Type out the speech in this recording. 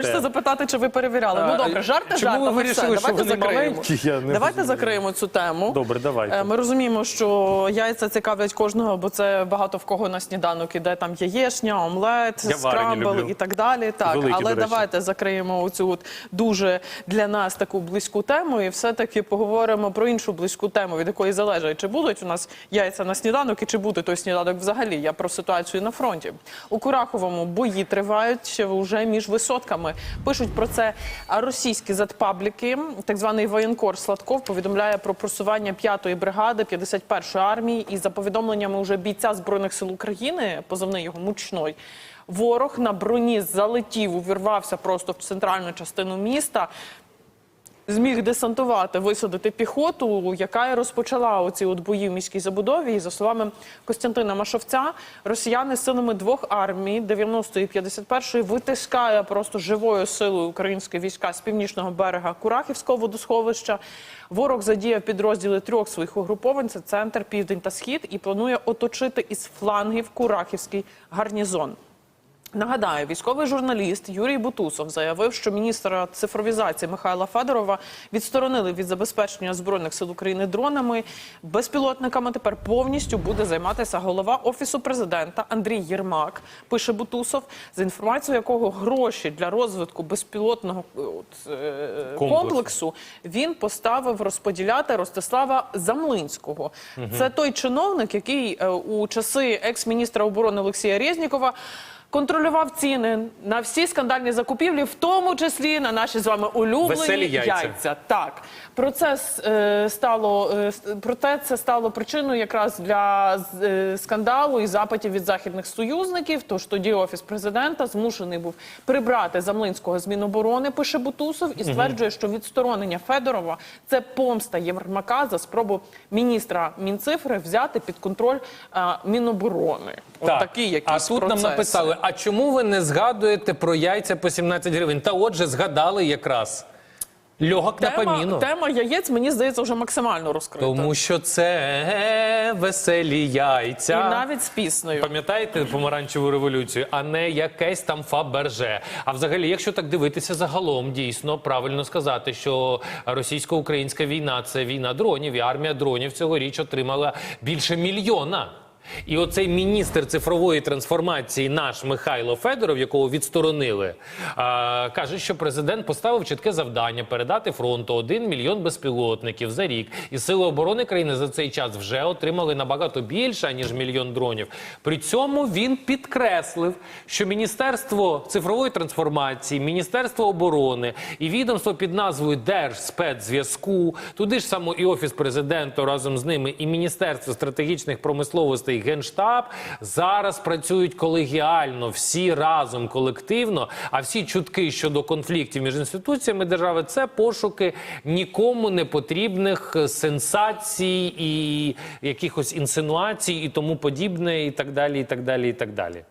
Хочеться запитати, чи ви перевіряли. Ну добре, жарти чому ви вирішили, все, що давайте вони закриємо. маленькі? Я не Давайте розумію. закриємо цю тему. Добре, давайте. Е, Ми розуміємо, що яйця цікавлять кожного, бо це багато в кого на сніданок іде там яєшня, омлет, Я і так далі. Так, Великі, але давайте закриємо оцю от дуже для нас таку близьку тему, і все-таки поговоримо про іншу близьку тему, від якої залежить, чи будуть у нас яйця на сніданок і чи буде той сніданок взагалі. Я про ситуацію на фронті. У Кураховому бої тривають вже між висотками. Пишуть про це російські задпабліки. Так званий воєнкор Сладков повідомляє про просування 5-ї бригади 51-ї армії. І за повідомленнями уже бійця збройних сил України, позивний його мучной. Ворог на броні залетів, увірвався просто в центральну частину міста зміг десантувати, висадити піхоту, яка розпочала оці от бої в міській забудові. І за словами Костянтина Машовця, росіяни силами двох армій 90-ї і 51-ї витискає просто живою силою українські війська з північного берега Курахівського водосховища. Ворог задіяв підрозділи трьох своїх угруповань: це центр, південь та схід, і планує оточити із флангів Курахівський гарнізон. Нагадаю, військовий журналіст Юрій Бутусов заявив, що міністра цифровізації Михайла Федорова відсторонили від забезпечення збройних сил України дронами. Безпілотниками тепер повністю буде займатися голова офісу президента Андрій Єрмак. Пише Бутусов, за інформацією якого гроші для розвитку безпілотного е, от, е, Комплексу. він поставив розподіляти Ростислава Замлинського. Це той чиновник, який е, у часи екс-міністра оборони Олексія Резнікова контролював ціни на всі скандальні закупівлі, в тому числі на наші з вами улюблені Веселі яйця. Так про це е, стало е, проте це стало причиною якраз для е, скандалу і запитів від західних союзників. Тож тоді офіс президента змушений був прибрати Замлинського з Міноборони, пише Бутусов, і стверджує, що відсторонення Федорова це помста Єрмака за спробу міністра Мінцифри взяти під контроль е, Міноборони. От такі якісь а тут нам написали: а чому ви не згадуєте про яйця по 17 гривень? Та отже, згадали якраз. Льогок на Тема, поміну. тема яєць, мені здається, вже максимально розкрита. Тому що це веселі яйця. І навіть з піснею. Пам'ятаєте помаранчеву революцію, а не якесь там фаберже. А взагалі, якщо так дивитися загалом, дійсно правильно сказати, що російсько-українська війна це війна дронів, і армія дронів цьогоріч отримала більше мільйона. І оцей міністр цифрової трансформації, наш Михайло Федоров, якого відсторонили, каже, що президент поставив чітке завдання передати фронту 1 мільйон безпілотників за рік. І сили оборони країни за цей час вже отримали набагато більше ніж мільйон дронів. При цьому він підкреслив, що Міністерство цифрової трансформації, Міністерство оборони і відомство під назвою Держспецзв'язку, туди ж само і офіс президента разом з ними, і Міністерство стратегічних промисловостей, генштаб зараз працюють колегіально, всі разом колективно. А всі чутки щодо конфліктів між інституціями держави це пошуки нікому не потрібних сенсацій і якихось інсинуацій і тому подібне, і так далі, і так далі, і так далі.